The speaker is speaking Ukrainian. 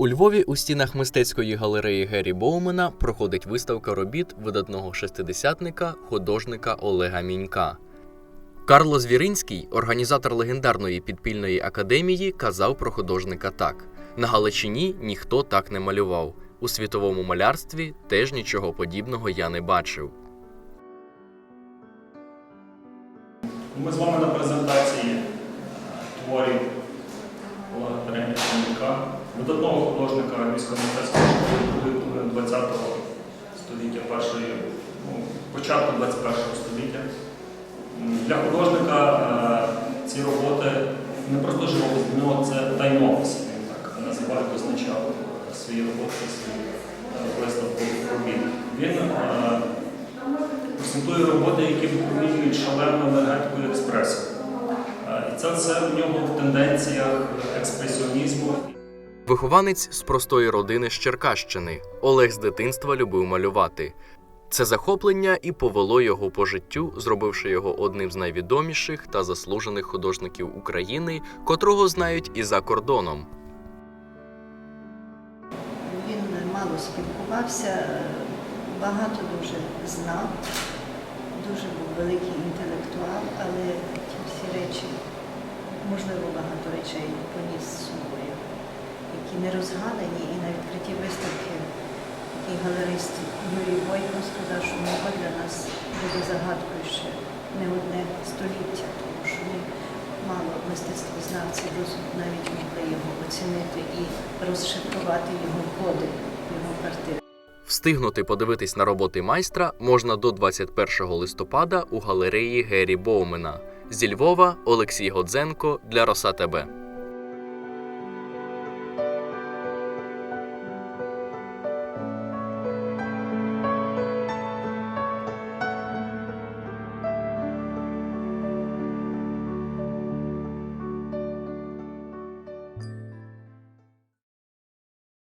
У Львові у стінах мистецької галереї Геррі Боумена проходить виставка робіт видатного шестидесятника, художника Олега Мінька. Карло Звіринський, організатор легендарної підпільної академії, казав про художника так: на Галичині ніхто так не малював. У світовому малярстві теж нічого подібного я не бачив. Ми з вами на презентації творів Теренка видатного художника міського мистецького школи ХХ століття, першої, ну, початку 21 століття. Для художника е, ці роботи не просто живопис, для нього це тайнопис, він так називав, визначав свої роботи, свої е, виставки робіт. Він е, презентує роботи, які випромінюють шалену енергетику експресію. Це все в нього в тенденціях експресіонізму. Вихованець з простої родини з Черкащини. Олег з дитинства любив малювати. Це захоплення і повело його по життю, зробивши його одним з найвідоміших та заслужених художників України, котрого знають і за кордоном. Він мало спілкувався, багато дуже знав, дуже був великий можливо, багато речей поніс з собою, які не розгадані і на відкритті виставки такий галерист Юрій Бойко сказав, що мова для нас буде загадкою ще не одне століття, тому що ми мало мистецтвознавців навіть могли його оцінити і розшифрувати його коди, його картини. Встигнути подивитись на роботи майстра можна до 21 листопада у галереї Гері Боумена. Зі Львова Олексій Годзенко для Роса ТБ.